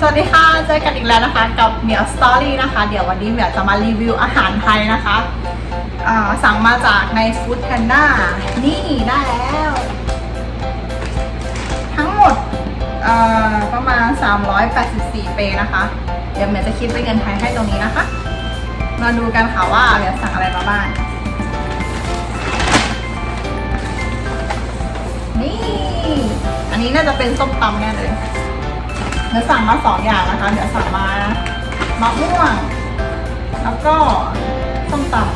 สวัสดีค่ะ เจอกันอีกแล้วนะคะกับเหมียวสตอรี่นะคะ เดี๋ยววันนี้เหมียวจะมารีวิวอาหารไทยนะคะสั่งมาจากในฟู้ดแพนด้านี่ได้แล้ว ทั้งหมดประมาณ 384 เปนะคะ เดี๋ยวเหมียวจะคิดเป็นเงินไทยให้ตรงนี้นะคะ มาดูกันค่ะว่าเหมียวสั่งอะไรมาบ้าง นี่ อันนี้น่าจะเป็นส้มตำแน่เลย ดี๋ยวสั่งมาสองอย่างนะคะ เดี๋ยวสั่งมามะม่วง แล้วก็ส้มตำ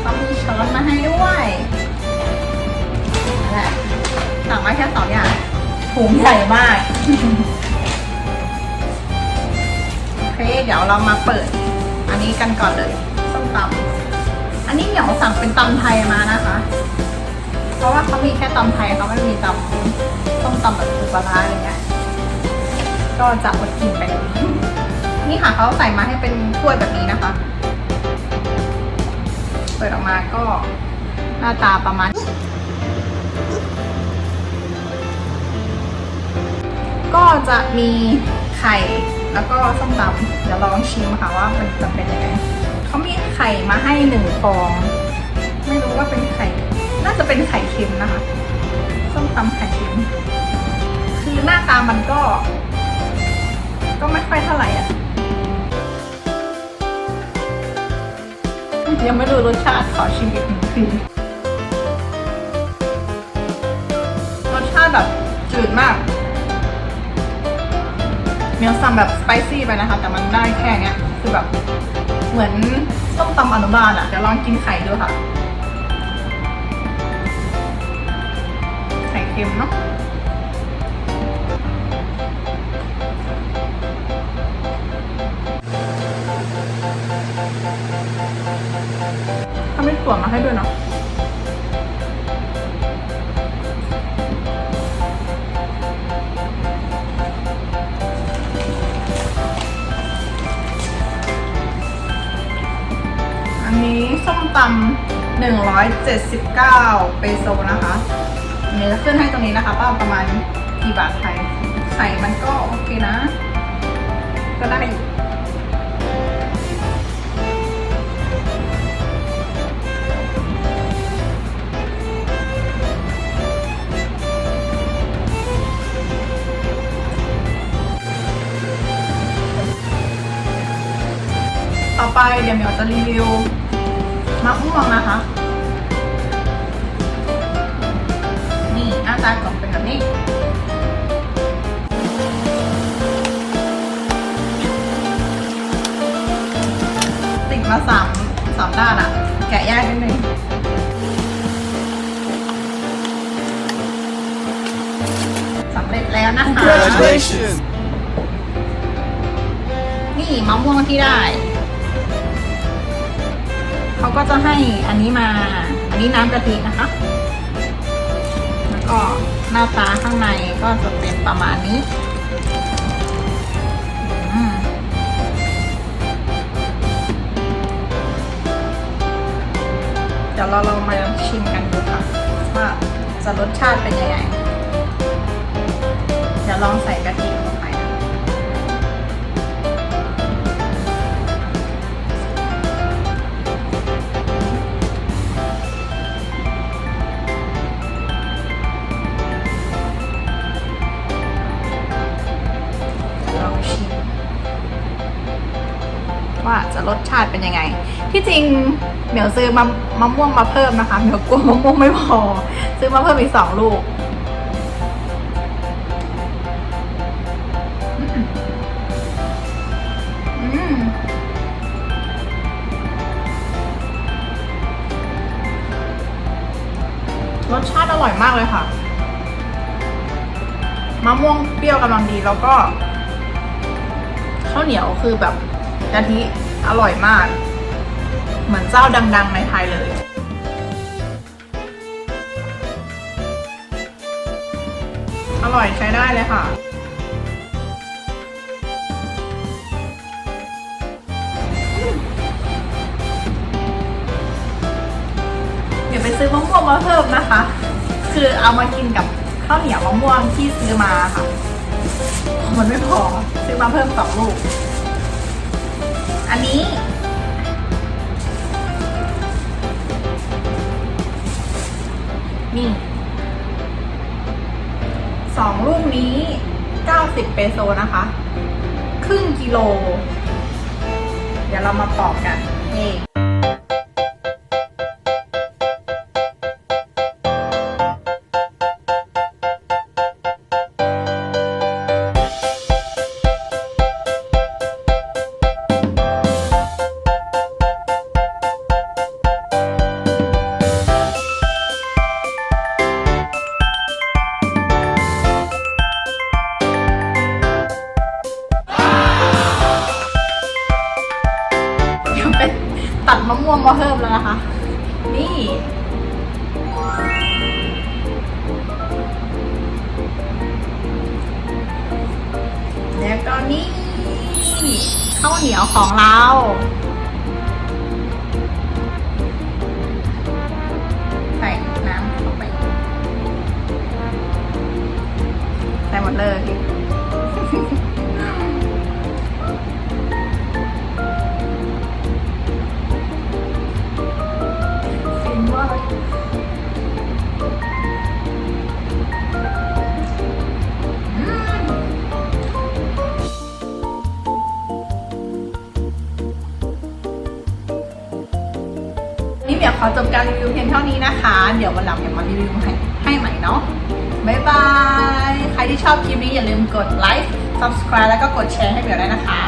เขามีช้อนมาให้ด้วยนั่นแหละสั่งมาแค่สองอย่างถุงใหญ่มาก โอเค เดี๋ยวเรามาเปิด อันนี้กันก่อนเลยส้มตำอันนี้เหนียวสั่งเป็นตำไทยมานะคะ เพราะว่าเขามีแค่ตำไทยเขาไม่มีตำต้มตำแบบปูปลาอะไรเงี้ย ก็จะอดกินไปเลยนี่ค่ะเขาใส่มาให้เป็นถ้วยแบบนี้นะคะ เปิดออกมาก็หน้าตาประมาณ ก็จะมีไข่แล้วก็ส้มตำเดี๋ยวลองชิมค่ะว่ามันจะเป็นยังไงเขามีไข่มาให้หนึ่งฟอง ไม่รู้ว่าเป็นไข่ จะเป็นไข่เค็มนะคะส้มตำไข่เค็ม คือหน้าตามันก็ ก็ไม่ค่อยเท่าไหร่อะ ยังไม่รู้รสชาติขอชิมอีกหนึ่งทีรสชาติแบบจืดมากเมียวซัมแบบสไปซี่ไปนะคะ แต่มันได้แค่เนี้ย คือแบบ เหมือนต้มตำอนุบาลอะ เดี๋ยวลองกินไข่ดูค่ะ เค็มเนาะถ้าไม่ถั่วมาให้ด้วยเนาะอันนี้ส้มตำ179 เปโซนะคะ อันนี้จะขึ้นให้ตรงนี้นะคะว่าประมาณกี่บาทไทยไข่มันก็โอเคนะ ก็ได้ต่อไปเดี๋ยวเมียวจะรีวิวมะม่วงนะคะ นี่หน้าตากล่องเป็นแบบนี้ติดมาสามสามด้านอะแกะยากนิดนึงสำเร็จแล้วนะคะ Congratulations! นี่มะม่วงที่ได้ เขาก็จะให้อันนี้มา อันนี้น้ำกะทินะคะแล้ว ก็หน้าตาข้างในก็จะเป็นประมาณนี้เดี๋ยวเราลองมาชิมกันดูค่ะ ว่าจะรสชาติเป็นยังไง เดี๋ยวลองใส่กะทิ ว่าจะรสชาติเป็นยังไง ที่จริงเหมียวซื้อมามะม่วงมาเพิ่มนะคะเหมียวกลัวมะม่วงไม่พอ ซื้อมาเพิ่มอีกสองลูกรสชาติอร่อยมากเลยค่ะมะม่วงเปรี้ยวกำลังดีแล้วก็ข้าวเหนียวคือแบบ กะทิอร่อยมาก เหมือนเจ้าดัง ๆ ในไทยเลย อร่อยใช้ได้เลยค่ะ เดี๋ยวไปซื้อมะม่วงมาเพิ่มนะคะ คือเอามากินกับข้าวเหนียวมะม่วงที่ซื้อมาค่ะ มันไม่พอ ซื้อมาเพิ่มสองลูก อันนี้ นี่สองลูกนี้90เปโซนะคะ ครึ่งกิโล เดี๋ยวเรามาปอกกันนี่ เพิ่มแล้วนะคะ นี่ แล้วก็นี่ข้าวเหนียวของเรา นี่เดี๋ยวขอจบการรีวิวเพียงเท่านี้นะคะ เดี๋ยววันหลังเดี๋ยวมารีวิวให้ให้ใหม่เนาะบ๊ายบาย ใครที่ชอบคลิปนี้อย่าลืมกดไลค์ subscribe แล้วก็กดแชร์ให้เบียได้วยนะคะ